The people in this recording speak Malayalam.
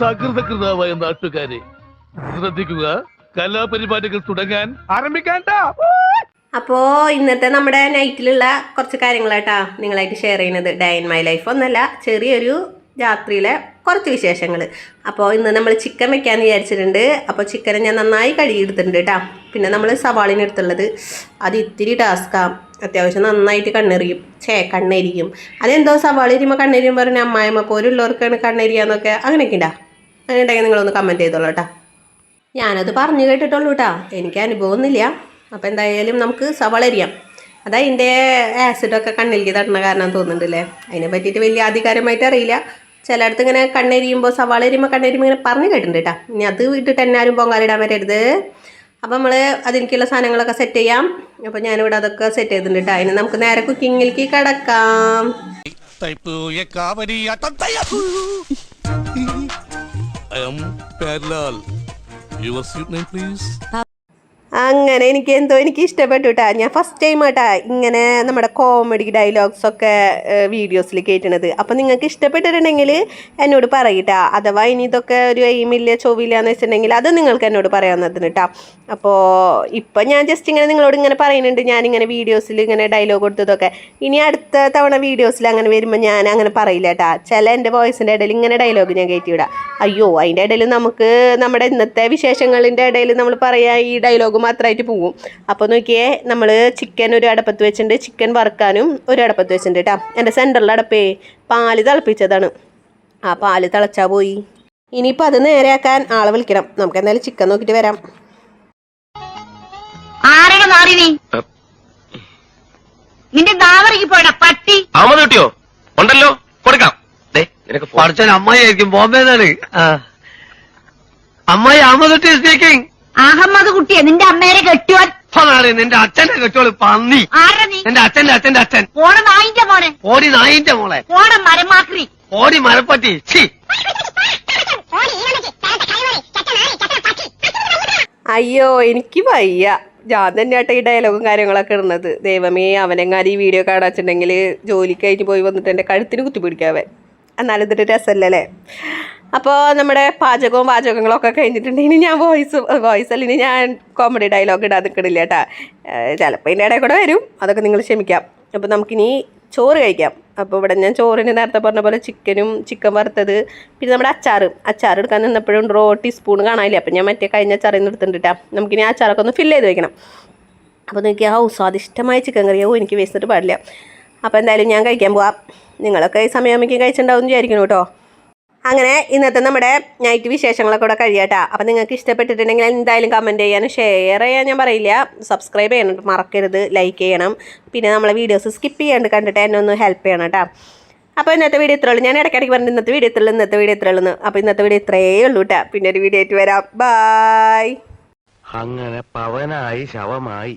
സകൃതകൃതാവായ നാട്ടുകാരെ ശ്രദ്ധിക്കുക. കലാപരിപാടികൾ തുടങ്ങാൻ ആരംഭിക്കാൻ അപ്പോ ഇന്നത്തെ നമ്മുടെ നൈറ്റിലുള്ള കുറച്ച് കാര്യങ്ങളാട്ടാ നിങ്ങളായിട്ട് ഷെയർ ചെയ്യുന്നത്. ഡേ ഇൻ മൈ ലൈഫ് ഒന്നല്ല ചെറിയൊരു രാത്രിയിലെ കുറച്ച് വിശേഷങ്ങൾ അപ്പോൾ ഇന്ന് നമ്മൾ ചിക്കൻ വെക്കാമെന്ന് വിചാരിച്ചിട്ടുണ്ട്. അപ്പോൾ ചിക്കനെ ഞാൻ നന്നായി കഴുകിയെടുത്തിട്ടുണ്ട് കേട്ടോ പിന്നെ നമ്മൾ സവാളിന് എടുത്തുള്ളത്. അത് ഇത്തിരി ടാസ്ക്കാം. അത്യാവശ്യം നന്നായിട്ട് കണ്ണെറിയും. ചേ കണ്ണെരിയും. അതെന്തോ സവാളി ഇരുമ്പോൾ കണ്ണെരിയും പറഞ്ഞ അമ്മായിമ്മ പോലുള്ളവർക്കാണ് കണ്ണെരിയാന്നൊക്കെ അങ്ങനെയൊക്കെ ഉണ്ടാ അങ്ങനെ ഉണ്ടെങ്കിൽ നിങ്ങളൊന്ന് കമന്റ് ചെയ്തോളൂ കേട്ടോ. ഞാനത് പറഞ്ഞു കേട്ടിട്ടുള്ളൂ കേട്ടോ. എനിക്ക് അനുഭവമൊന്നുമില്ല. അപ്പോൾ എന്തായാലും നമുക്ക് സവാള അരിയാം അതാ അതിന്റെ ആസിഡൊക്കെ കണ്ണിലേക്ക് തട്ടണ കാരണം തോന്നുന്നുണ്ടല്ലേ? അതിനെ പറ്റിയിട്ട് വലിയ അധികാരമായിട്ട് അറിയില്ല. ചിലയിടത്ത് ഇങ്ങനെ കണ്ണെരിയുമ്പോൾ സവാള എരിയുമ്പോൾ കണ്ണെരിയുമ്പോൾ ഇങ്ങനെ പറഞ്ഞു കേട്ടിട്ടുണ്ട് കേട്ടോ. ഇനി അത് ഇട്ടിട്ട് തന്നെ ആരും പൊങ്കാലിടാൻ വരരുത്. അപ്പോൾ നമ്മൾ അതിലേക്കുള്ള സാധനങ്ങളൊക്കെ സെറ്റ് ചെയ്യാം. അപ്പോൾ ഞാനിവിടെ അതൊക്കെ സെറ്റ് ചെയ്തിട്ടുണ്ട് കേട്ടോ. അതിന് നമുക്ക് നേരെ കുക്കിങ്ങിലേക്ക് കിടക്കാം. I am parallel. Your suit name, please? അങ്ങനെ എനിക്ക് എന്തോ എനിക്ക് ഇഷ്ടപ്പെട്ടു കേട്ടാ ഞാൻ ഫസ്റ്റ് ടൈം ആട്ടാ ഇങ്ങനെ നമ്മുടെ കോമഡി ഡയലോഗ്സ് ഒക്കെ വീഡിയോസിൽ കേട്ടണത്. അപ്പം നിങ്ങൾക്ക് ഇഷ്ടപ്പെട്ടിട്ടുണ്ടെങ്കിൽ എന്നോട് പറയട്ടാ. അഥവാ ഇനി ഇതൊക്കെ ഒരു എയിമില്ല ചൊവ്വില്ല എന്ന് വെച്ചിട്ടുണ്ടെങ്കിൽ അത് നിങ്ങൾക്ക് എന്നോട് പറയാവുന്നതിന് കേട്ടാ അപ്പോൾ ഇപ്പം ഞാൻ ജസ്റ്റ് ഇങ്ങനെ നിങ്ങളോട് ഇങ്ങനെ പറയുന്നുണ്ട്. ഞാനിങ്ങനെ വീഡിയോസിൽ ഇങ്ങനെ ഡയലോഗ് കൊടുത്തതൊക്കെ. ഇനി അടുത്ത തവണ വീഡിയോസിൽ അങ്ങനെ വരുമ്പോൾ ഞാൻ അങ്ങനെ പറയില്ല കേട്ടാ ചില എന്റെ വോയിസിന്റെ ഇടയിൽ ഇങ്ങനെ ഡയലോഗ് ഞാൻ കയറ്റി വിടാം അയ്യോ അതിന്റെ ഇടയിൽ നമുക്ക് നമ്മുടെ ഇന്നത്തെ വിശേഷങ്ങളിന്റെ ഇടയിൽ നമ്മൾ പറയാ ഈ ഡയലോഗ് മാത്രമായിട്ട് പോകും അപ്പോൾ നോക്കിയേ നമ്മൾ ചിക്കൻ ഒരു അടപ്പത്ത് വെച്ചിട്ടുണ്ട്. ചിക്കൻ വറുക്കാനും ഒരു അടപ്പത്ത് വെച്ചിട്ടുണ്ട് കേട്ടോ എന്റെ സെന്ററിൽ അടപ്പേ പാൽ തിളപ്പിച്ചതാണ്. ആ പാൽ തിളച്ചാൽ പോയി. ഇനിയിപ്പോൾ അത് നേരെയാക്കാൻ ആളെ വിളിക്കണം. നമുക്ക് എന്തായാലും ചിക്കൻ നോക്കിയിട്ട് വരാം. നിന്റെ ദാവറിക്ക് പോയടാ പട്ടി. അഹമ്മദ് കിട്ടിയോ. ഉണ്ടല്ലോ. കൊടുക്കാം. ദേ, നിനക്ക് ആയിരിക്കും ബോംബെ ബോംബെന്നാണ് അമ്മായി അഹമ്മദ് സ്പീക്കിംഗ് അഹമ്മദ് കുട്ടിയെ നിന്റെ അമ്മേരെ കെട്ടിയോൻ അതാണ് നിന്റെ അച്ഛന്റെ കെട്ടോൾ പന്നി. ആരുടെ നീ? നിന്റെ അച്ഛന്റെ അച്ഛന്റെ അച്ഛൻ. പോണ നായിന്റെ മോനെ. ഓടി നായിന്റെ മോളെ. പോണ മരമാക്രി. ഓടി മരപ്പട്ടി. ഛീ. അയ്യോ എനിക്ക് വയ്യ. ഞാൻ തന്നെയാട്ടെ ഈ ഡയലോഗും കാര്യങ്ങളൊക്കെ ഇടുന്നത്. ദൈവമേ അവനെങ്ങാനും ഈ വീഡിയോ കാണാച്ചിട്ടുണ്ടെങ്കിൽ ജോലിക്ക് കഴിഞ്ഞ് പോയി വന്നിട്ട് എന്റെ കഴുത്തിന് കുത്തി പിടിക്കാവേ എന്നാലും ഇതൊരു രസമല്ലേ അപ്പോൾ നമ്മുടെ പാചകവും പാചകങ്ങളും ഒക്കെ കഴിഞ്ഞിട്ടുണ്ട്. ഇനി ഞാൻ വോയിസ് വോയിസ് അല്ല ഇനി ഞാൻ കോമഡി ഡയലോഗ് ഇടാൻ നിൽക്കണില്ല കേട്ടാ. ചിലപ്പോൾ ഇതിന്റെ ഇടയിൽ കൂടെ വരും. അതൊക്കെ നിങ്ങൾ ക്ഷമിക്കാം. അപ്പോൾ നമുക്കിനി ചോറ് കഴിക്കാം. അപ്പോൾ ഇവിടെ ഞാൻ ചോറിന് നേരത്തെ പറഞ്ഞ പോലെ ചിക്കനും ചിക്കൻ വറുത്തത് പിന്നെ നമ്മുടെ അച്ചാറ്. അച്ചാർ എടുക്കാൻ നിന്നപ്പോഴും റോ ടീസ്പൂൺ കാണാനില്ല? അപ്പം ഞാൻ മറ്റേ കഴിഞ്ഞ അച്ചാറിൽ നിന്ന് എടുത്തിട്ടാ നമുക്കിനി ആ അച്ചാറൊക്കെ ഒന്ന് ഫില്ല് ചെയ്ത് വെക്കണം. അപ്പോൾ നിങ്ങൾക്ക് ആ സ്വാദിഷ്ടമായ ചിക്കൻ കറിയോ. എനിക്ക് വേസ്റ്റിട്ട് പാടില്ല. അപ്പോൾ എന്തായാലും ഞാൻ കഴിക്കാൻ പോവാം. നിങ്ങളൊക്കെ ഈ സമയമാകുമ്പോൾ കഴിച്ചിട്ടുണ്ടാവും വിചാരിക്കുന്നു കേട്ടോ. അങ്ങനെ ഇന്നത്തെ നമ്മുടെ നൈറ്റ് വിശേഷങ്ങളൊക്കെ കൂടെ കഴിയാട്ടോ. അപ്പം നിങ്ങൾക്ക് ഇഷ്ടപ്പെട്ടിട്ടുണ്ടെങ്കിൽ എന്തായാലും കമന്റ് ചെയ്യാനും ഷെയർ ചെയ്യാൻ ഞാൻ പറയില്ല. സബ്സ്ക്രൈബ് ചെയ്യണം മറക്കരുത് ലൈക്ക് ചെയ്യണം. പിന്നെ നമ്മളെ വീഡിയോസ് സ്കിപ്പ് ചെയ്യാണ്ട് കണ്ടിട്ട് എന്നെ ഒന്ന് ഹെൽപ്പ് ചെയ്യണം കേട്ടോ. അപ്പോൾ ഇന്നത്തെ വീഡിയോ ഇത്രേ ഉള്ളൂ. ഞാൻ ഇടയ്ക്കിടയ്ക്ക് പറഞ്ഞു ഇന്നത്തെ വീഡിയോ ഇത്രയുള്ളൂ ഇന്നത്തെ വീഡിയോ ഇത്രേ ഉള്ളൂ അപ്പോൾ ഇന്നത്തെ വീഡിയോ ഇത്രയേ ഉള്ളൂ കേട്ടോ. പിന്നെ ഒരു വീഡിയോ ആയിട്ട് വരാം. ബായ് അങ്ങനെ പവനായി ശവമായി.